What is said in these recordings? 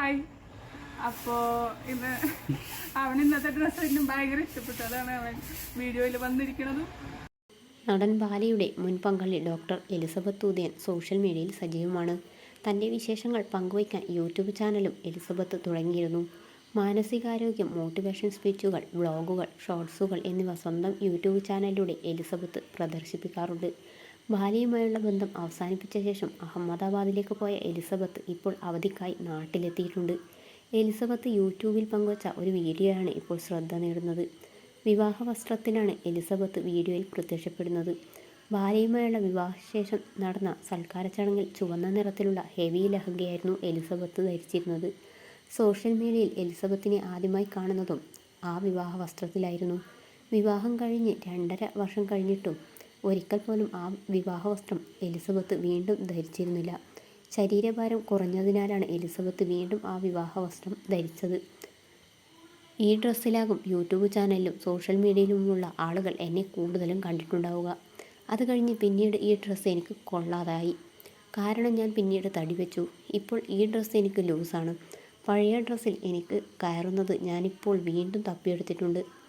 Hi അപ്പോ ഇന്ന് അവൻ ഇന്നത്തെ ഡ്രസ്സ് എന്നും ഭയങ്കര ഇഷ്ടപ്പെട്ടു. അതാണ് അവൻ വീഡിയോയിൽ വന്നിരിക്കുന്നതും നടൻ ബാലയുടെ മുൻ പങ്കാളി ഡോക്ടർ എലിസബത്ത് ഉദയൻ സോഷ്യൽ മീഡിയയിൽ സജീവമാണ്. തന്റെ വിശേഷങ്ങൾ പങ്കുവയ്ക്കാൻ യൂട്യൂബ് ചാനലും എലിസബത്ത് തുടങ്ങിയിരുന്നു. മാനസികാരോഗ്യം മോട്ടിവേഷൻ സ്പീച്ചുകൾ വ്ളോഗുകൾ ഷോർട്സുകൾ എന്നിവ സ്വന്തം യൂട്യൂബ് ചാനലിലൂടെ എലിസബത്ത് പ്രദർശിപ്പിക്കാറുണ്ട്. ബാലയുമായുള്ള ബന്ധം അവസാനിപ്പിച്ച ശേഷം അഹമ്മദാബാദിലേക്ക് പോയ എലിസബത്ത് ഇപ്പോൾ അവധിക്കായി നാട്ടിലെത്തിയിട്ടുണ്ട്. എലിസബത്ത് യൂട്യൂബിൽ പങ്കുവച്ച ഒരു വീഡിയോയാണ് ഇപ്പോൾ ശ്രദ്ധ നേടുന്നത്. വിവാഹ വസ്ത്രത്തിലാണ് എലിസബത്ത് വീഡിയോയിൽ പ്രത്യക്ഷപ്പെടുന്നത്. ഭാര്യയുമായുള്ള വിവാഹശേഷം നടന്ന സൽക്കാര ചടങ്ങിൽ ചുവന്ന നിറത്തിലുള്ള ഹെവി ലഹങ്കയായിരുന്നു എലിസബത്ത് ധരിച്ചിരുന്നത്. സോഷ്യൽ മീഡിയയിൽ എലിസബത്തിനെ ആദ്യമായി കാണുന്നതും ആ വിവാഹ വസ്ത്രത്തിലായിരുന്നു വിവാഹം കഴിഞ്ഞ് രണ്ടര വർഷം കഴിഞ്ഞിട്ടും ഒരിക്കൽ പോലും ആ വിവാഹ വസ്ത്രം എലിസബത്ത് വീണ്ടും ധരിച്ചിരുന്നില്ല. ശരീരഭാരം കുറഞ്ഞതിനാലാണ് എലിസബത്ത് വീണ്ടും ആ വിവാഹ വസ്ത്രം ധരിച്ചത്. ഈ ഡ്രസ്സിലാകും യൂട്യൂബ് ചാനലിലും സോഷ്യൽ മീഡിയയിലുമുള്ള ആളുകൾ എന്നെ കൂടുതലും കണ്ടിട്ടുണ്ടാവുക. അത് കഴിഞ്ഞ് പിന്നീട് ഈ ഡ്രസ്സ് എനിക്ക് കൊള്ളാതായി. കാരണം ഞാൻ പിന്നീട് തടി വെച്ചു. ഇപ്പോൾ ഈ ഡ്രസ്സ് എനിക്ക് ലൂസാണ്. പഴയ ഡ്രസ്സിൽ എനിക്ക് കയറുന്നത് ഞാനിപ്പോൾ വീണ്ടും തപ്പിയെടുത്തിട്ടുണ്ട്.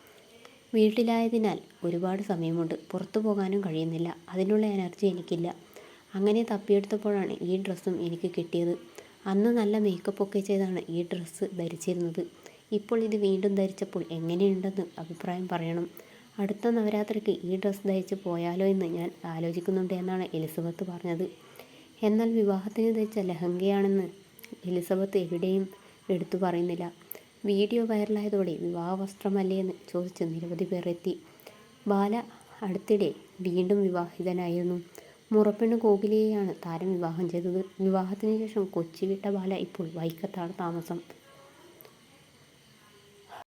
വീട്ടിലായതിനാൽ ഒരുപാട് സമയമുണ്ട്. പുറത്തു പോകാനും കഴിയുന്നില്ല. അതിനുള്ള എനർജി എനിക്കില്ല. അങ്ങനെ തപ്പിയെടുത്തപ്പോഴാണ് ഈ ഡ്രസ്സും എനിക്ക് കിട്ടിയത്. അന്ന് നല്ല മേക്കപ്പൊക്കെ ചെയ്താണ് ഈ ഡ്രസ്സ് ധരിച്ചിരുന്നത്. ഇപ്പോൾ ഇത് വീണ്ടും ധരിച്ചപ്പോൾ എങ്ങനെയുണ്ടെന്ന് അഭിപ്രായം പറയണം. അടുത്ത നവരാത്രിക്ക് ഈ ഡ്രസ്സ് ധരിച്ച് പോയാലോ എന്ന് ഞാൻ ആലോചിക്കുന്നുണ്ട് എന്നാണ് എലിസബത്ത് പറഞ്ഞത്. എന്നാൽ വിവാഹത്തിന് ധരിച്ച ലഹങ്കയാണെന്ന് എലിസബത്ത് എവിടെയും എടുത്തു പറയുന്നില്ല. വീഡിയോ വൈറലായതോടെ വിവാഹ വസ്ത്രമല്ലേ എന്ന് ചോദിച്ച് നിരവധി പേർ എത്തി ബാല അടുത്തിടെ വീണ്ടും വിവാഹിതനായിരുന്നു. മുറപ്പെണ്ണ് കോകിലയെയാണ് താരം വിവാഹം ചെയ്തത്. വിവാഹത്തിന് ശേഷം കൊച്ചി വിട്ട ബാല ഇപ്പോൾ വൈക്കത്താണ് താമസം.